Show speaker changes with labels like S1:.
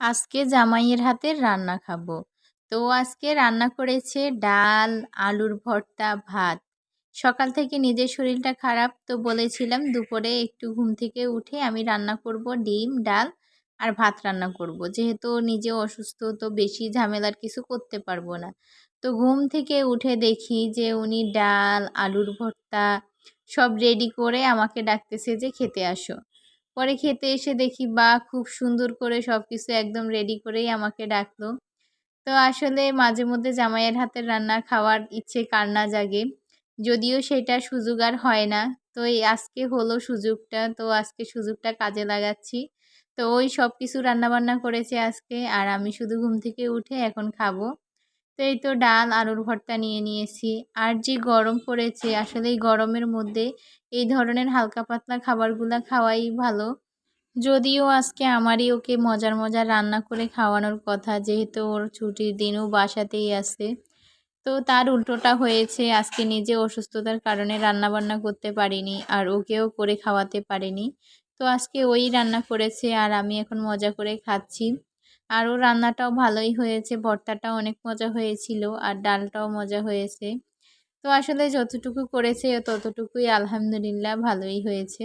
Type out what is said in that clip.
S1: আজকে জামাইয়ের হাতের রান্না খাব। তো আজকে রান্না করেছে ডাল, আলুর ভর্তা, ভাত। সকাল থেকে নিজের শরীরটা খারাপ, তো বলেছিলাম দুপুরে একটু ঘুম থেকে উঠে আমি রান্না করব ডিম, ডাল আর ভাত রান্না করব। যেহেতু নিজে অসুস্থ, তো বেশি ঝামেলার কিছু করতে পারব না। তো ঘুম থেকে উঠে দেখি যে উনি ডাল, আলুর ভর্তা সব রেডি করে আমাকে ডাকতেছে যে খেতে আসো। পরে খেতে এসে দেখি, বা, খুব সুন্দর করে সব কিছু একদম রেডি করেই আমাকে ডাকলো। তো আসলে মাঝে মধ্যে জামাইয়ের হাতের রান্না খাওয়ার ইচ্ছে কার না জাগে, যদিও সেটা সুযোগ আর হয় না। তো এই আজকে হলো সুযোগটা, তো আজকে সুযোগটা কাজে লাগাচ্ছি। তো ওই সব কিছু রান্নাবান্না করেছে আজকে, আর আমি শুধু ঘুম থেকে উঠে এখন খাব। তো এই তো ডাল, আলুর ভর্তা নিয়ে নিয়েছি। আর যে গরম পড়েছে, আসলে এই গরমের মধ্যে এই ধরনের হালকা পাতলা খাবারগুলো খাওয়াই ভালো। যদিও আজকে আমারই ওকে মজার মজার রান্না করে খাওয়ানোর কথা, যেহেতু ওর ছুটির দিনও বাসাতেই আছে। তো তার উল্টোটা হয়েছে, আজকে নিজে অসুস্থতার কারণে রান্না বান্না করতে পারিনি আর ওকেও করে খাওয়াতে পারিনি। তো আজকে ওই রান্না করেছে আর আমি এখন মজা করে খাচ্ছি। আর ও রান্নাটাও ভালোই হয়েছে, ভর্তাটাও অনেক মজা হয়েছিল আর ডালটাও মজা হয়েছে। তো আসলে যতটুকু করেছে ততটুকুই আলহামদুলিল্লাহ ভালোই হয়েছে।